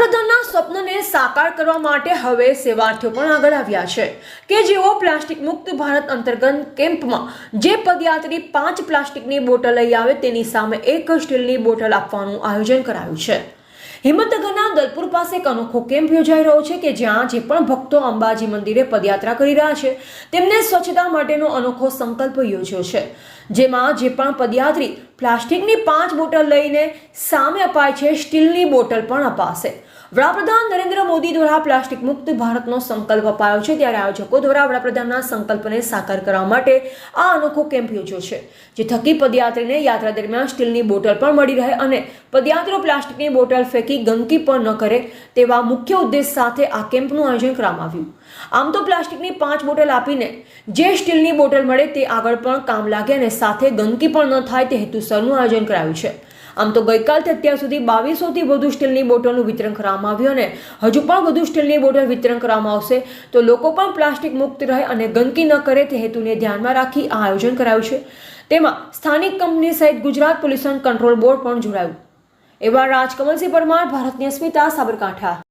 વડાપ્રધાનના સ્વપ્નને સાકાર કરવા માટે હવે સેવાર્થીઓ પણ આગળ આવ્યા છે કે જેઓ પ્લાસ્ટિક મુક્ત ભારત અંતર્ગત કેમ્પમાં જે પદયાત્રી પાંચ પ્લાસ્ટિકની બોટલ લઈ આવે તેની સામે એક સ્ટીલની બોટલ આપવાનું આયોજન કરાયું છે. હિંમતનગરના દલપુર પાસે એક અનોખો કેમ્પ યોજાઈ રહ્યો છે કે જ્યાં જે પણ ભક્તો અંબાજી મંદિરે પદયાત્રા કરી રહ્યા છે, તેમને સ્વચ્છતા માટેનો અનોખો સંકલ્પ યોજ્યો છે. જેમાં જે પણ પદયાત્રી પ્લાસ્ટિકની પાંચ બોટલ લઈને સામે અપાય છે સ્ટીલની બોટલ પણ અપાશે. વડાપ્રધાન નરેન્દ્ર મોદી દ્વારા પ્લાસ્ટિક મુક્ત ભારતનો સંકલ્પ અપાયો છે. ત્યારે આયોજકો દ્વારા વડાપ્રધાનના સંકલ્પને સાકાર કરવા માટે આ અનોખો કેમ્પ યોજ્યો છે, જે થકી પદયાત્રીને યાત્રા દરમિયાન સ્ટીલની બોટલ પણ મળી રહે અને પદયાત્રીઓ પ્લાસ્ટિકની બોટલ ફેંકી ગંદકી પણ ન કરે તેવા મુખ્ય ઉદ્દેશ સાથે આ કેમ્પનું આયોજન કરવામાં આવ્યું. આમ તો પ્લાસ્ટિકની પાંચ બોટલ આપીને જે સ્ટીલની બોટલ મળે તે આગળ પણ કામ લાગે અને સાથે ગંદકી પણ ન થાય તે હેતુસરનું આયોજન કરાયું છે. આમ તો ગઈકાલથી અત્યાર સુધી બાવીસોથી વધુ સ્ટીલની બોટલનું વિતરણ કરવામાં આવ્યું અને હજુ પણ વધુ સ્ટીલની બોટલ વિતરણ કરવામાં આવશે. તો લોકો પણ પ્લાસ્ટિક મુક્ત રહે અને ગંદકી ન કરે તે હેતુને ધ્યાનમાં રાખી આ આયોજન કરાયું છે. તેમાં સ્થાનિક કંપની સહિત ગુજરાત પોલ્યુશન કંટ્રોલ બોર્ડ પણ જોડાયું. એવા રાજકમલસિંહ પરમાર, ભારતની અસ્મિતા, સાબરકાંઠા.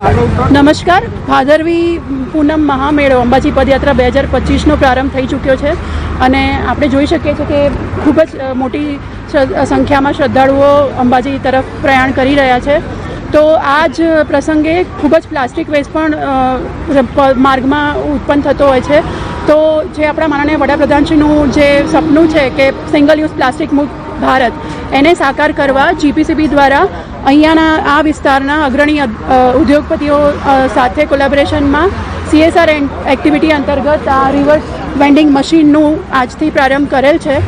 નમસ્કાર. ભાદરવી પૂનમ મહામેળો અંબાજી પદયાત્રા બે હજાર પચીસનો પ્રારંભ થઈ ચૂક્યો છે અને આપણે જોઈ શકીએ છીએ કે ખૂબ જ મોટી સંખ્યામાં શ્રદ્ધાળુઓ અંબાજી તરફ પ્રયાણ કરી રહ્યા છે. તો આ જ પ્રસંગે ખૂબ જ પ્લાસ્ટિક વેસ્ટ પણ માર્ગમાં ઉત્પન્ન થતો હોય છે. તો જે આપણા માનનીય વડાપ્રધાનશ્રીનું જે સપનું છે કે સિંગલ યુઝ પ્લાસ્ટિક મુક્ત ભારત. એને સાકાર કરવા જીપીસીબી દ્વારા અહીંયાના આ વિસ્તારના અગ્રણી ઉદ્યોગપતિઓ સાથે કોલેબોરેશનમાં સીએસઆર એક્ટિવિટી અંતર્ગત આ રિવર્સ વેન્ડિંગ મશીનનું આજથી પ્રારંભ કરેલ છે.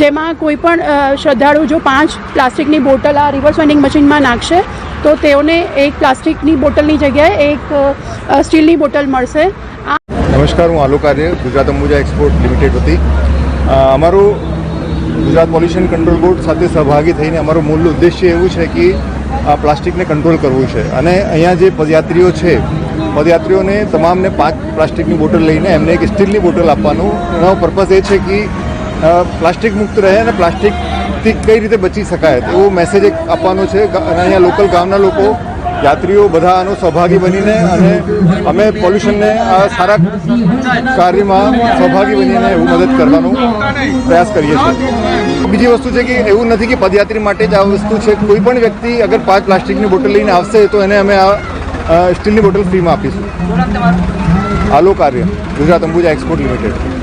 જેમાં કોઈ પણ શ્રદ્ધાળુ જો પાંચ પ્લાસ્ટિકની બોટલ આ રિવર્સ વેન્ડિંગ મશીનમાં નાખશે, તો તેઓને એક પ્લાસ્ટિકની બોટલની જગ્યાએ એક સ્ટીલની બોટલ મળશે. નમસ્કાર, હું આલોક આર્ય ગુજરાત અંબુજા એક્સપોર્ટ લિમિટેડ વતી. અમારું ગુજરાત પોલ્યુશન કંટ્રોલ બોર્ડ સાથે સહભાગી થઈને અમારો મૂળ ઉદ્દેશ્ય એવું છે કે આ પ્લાસ્ટિકને કંટ્રોલ કરવું છે. અને અહીંયા જે પદયાત્રીઓ છે, પદયાત્રીઓને તમામને પાંચ પ્લાસ્ટિકની બોટલ લઈને એમને એક સ્ટીલની બોટલ આપવાનું. એનો પર્પઝ એ છે કે પ્લાસ્ટિક મુક્ત રહે અને પ્લાસ્ટિકથી કઈ રીતે બચી શકાય. એવો મેસેજ એક આપવાનો છે. અને અહીંયા લોકલ ગામના લોકો, યાત્રીઓ બધા આનો સહભાગી બનીને અને અમે પોલ્યુશનને આ સારા કાર્યમાં સહભાગી બનીને એવું મદદ કરવાનો પ્રયાસ કરીએ છીએ. બીજી વસ્તુ છે કે એવું નથી કે પદયાત્રી માટે જ આ વસ્તુ છે. કોઈ પણ વ્યક્તિ અગર પાંચ પ્લાસ્ટિકની બોટલ લઈને આવશે તો એને અમે આ સ્ટીલની બોટલ ફ્રીમાં આપીશું. આલો કાર્ય ગુજરાત અંબુજા એક્સપોર્ટ લિમિટેડ.